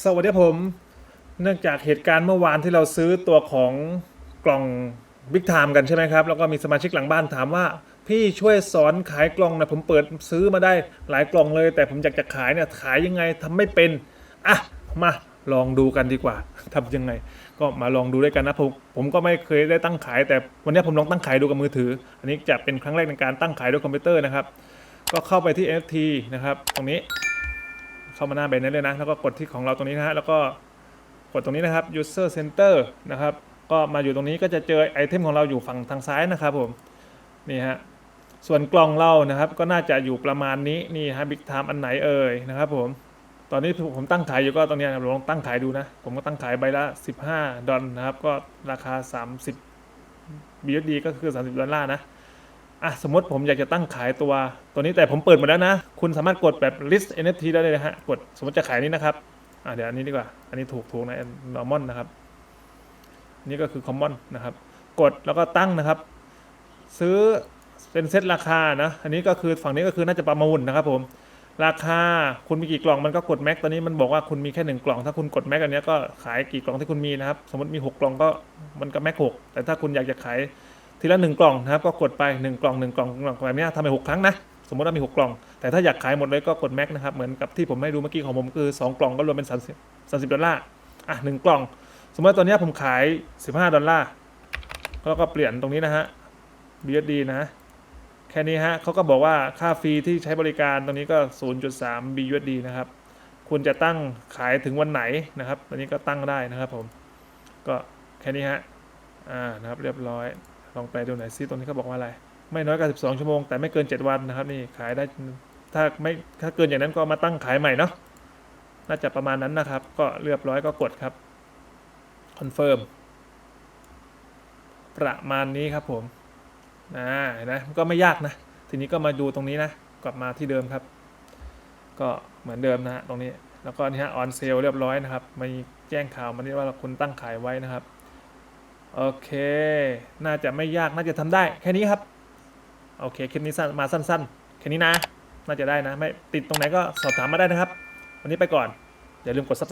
สวัสดีผม เนื่องจากเหตุการณ์เมื่อวานที่เราซื้อตัวของกล่องบิ๊กไทม์กันใช่ไหมครับ แล้วก็มีสมาชิกหลังบ้านถามว่า พี่ช่วยสอนขายกล่องนะผมเปิดซื้อมาได้หลายกล่องเลย แต่ผมอยากจะขายเนี่ยขายยังไงทำไม่เป็นอะมาลองดูกันดีกว่าทำยังไง ก็มาลองดูด้วยกันนะผมผมก็ไม่เคยได้ตั้งขาย แต่วันนี้ผมลองตั้งขายดูกับมือถือ อันนี้จะเป็นครั้งแรกในการตั้งขายด้วยคอมพิวเตอร์นะครับ ก็เข้าไปที่ NFT นะครับ ตรงนี้ เข้ามาหน้าใบนั้นเลยนะ แล้วก็กดที่ของเราตรงนี้นะฮะ แล้วก็กดตรงนี้นะครับ user center นะครับ ก็มาอยู่ตรงนี้ก็จะเจอไอเทมของเราอยู่ฝั่งทางซ้ายนะครับผม นี่ฮะ ส่วนกล่องเรานะครับ ก็น่าจะอยู่ประมาณนี้ นี่ฮะ Big Time อันไหนเอ่ยนะครับผม ตอนนี้ผมตั้งขายอยู่ก็ตรงนี้นะครับลองตั้งขายดูนะ ผมก็ตั้งขายใบละ 15 ดอลนะครับ ก็ราคา 30 BUSD ก็คือ 30 ดอลลาร์นะ อะสมมติผมอยากจะตั้งขายตัวตัวนี้แต่ผมเปิดหมดแล้วนะ คุณสามารถกดแบบ list NFT ได้เลยนะฮะ กดสมมติจะขายนี้นะครับ อะเดี๋ยวอันนี้ดีกว่า อันนี้ถูกถูกนะ normal นะครับ นี่ก็คือ common นะครับ กดแล้วก็ตั้งนะครับ ซื้อเป็นเซตราคานะ อันนี้ก็คือฝั่งนี้ก็คือน่าจะประมูลนะครับผม ราคาคุณมีกี่กล่องมันก็กดแม็กตอนนี้มันบอกว่าคุณมีแค่หนึ่งกล่อง ถ้าคุณกดแม็กอันนี้ก็ขายกี่กล่องที่คุณมีนะครับ สมมติมีหกกล่องก็มันก็แม็กหกแต่ถ้าคุณอยากจะขาย ทีละหนึ่งกล่องนะครับก็กดไปหนึ่งกล่องหนึ่งกล่องหนึ่งกล่องแบบนี้ทำไปหกครั้งนะสมมติว่ามีหกกล่อง แต่ถ้าอยากขายหมดเลยก็กดแม็กนะครับเหมือนกับที่ผมให้ดูเมื่อกี้ของผมคือสองกล่องก็รวมเป็นสามสิบสามสิบดอลลาร์อะหนึ่งกล่อง สมมติว่าตอนนี้ผมขายสิบห้าดอลลาร์แล้วก็เปลี่ยนตรงนี้นะฮะ BSD นะ แค่นี้ฮะเขาก็บอกว่าค่าฟรีที่ใช้บริการตรงนี้ก็ 0.3 BUSD นะครับ คุณจะตั้งขายถึงวันไหนนะครับตอนนี้ก็ตั้งได้นะครับผมก็แค่นี้ฮะอ่านะครับเรียบร้อย ลองไปดูหน่อยซิตรงนี้เขาบอกว่าอะไร ไม่น้อยกว่า12 ชั่วโมง แต่ไม่เกิน 7 วันนะครับนี่ขายได้ถ้าไม่ถ้าเกินอย่างนั้นก็มาตั้งขายใหม่เนาะน่าจะประมาณนั้นนะครับ ก็เรียบร้อยก็กดครับคอนเฟิร์มประมาณนี้ครับผมอ่าเห็นะก็ไม่ยากนะ ทีนี้ก็มาดูตรงนี้นะ กลับมาที่เดิมครับ ก็เหมือนเดิมนะฮะตรงนี้ แล้วก็นี่ฮะออนเซลเรียบร้อยนะครับมีแจ้งข่าวมานี่ว่าคุณตั้งขายไว้นะครับ โอเค น่าจะไม่ยาก น่าจะทำได้ แค่นี้ครับ โอเค คลิปนี้สั้นมาสั้น ๆ แค่นี้นะ น่าจะได้นะ ไม่ติดตรงไหนก็สอบถามมาได้นะครับ วันนี้ไปก่อน อย่าลืมกด subscribe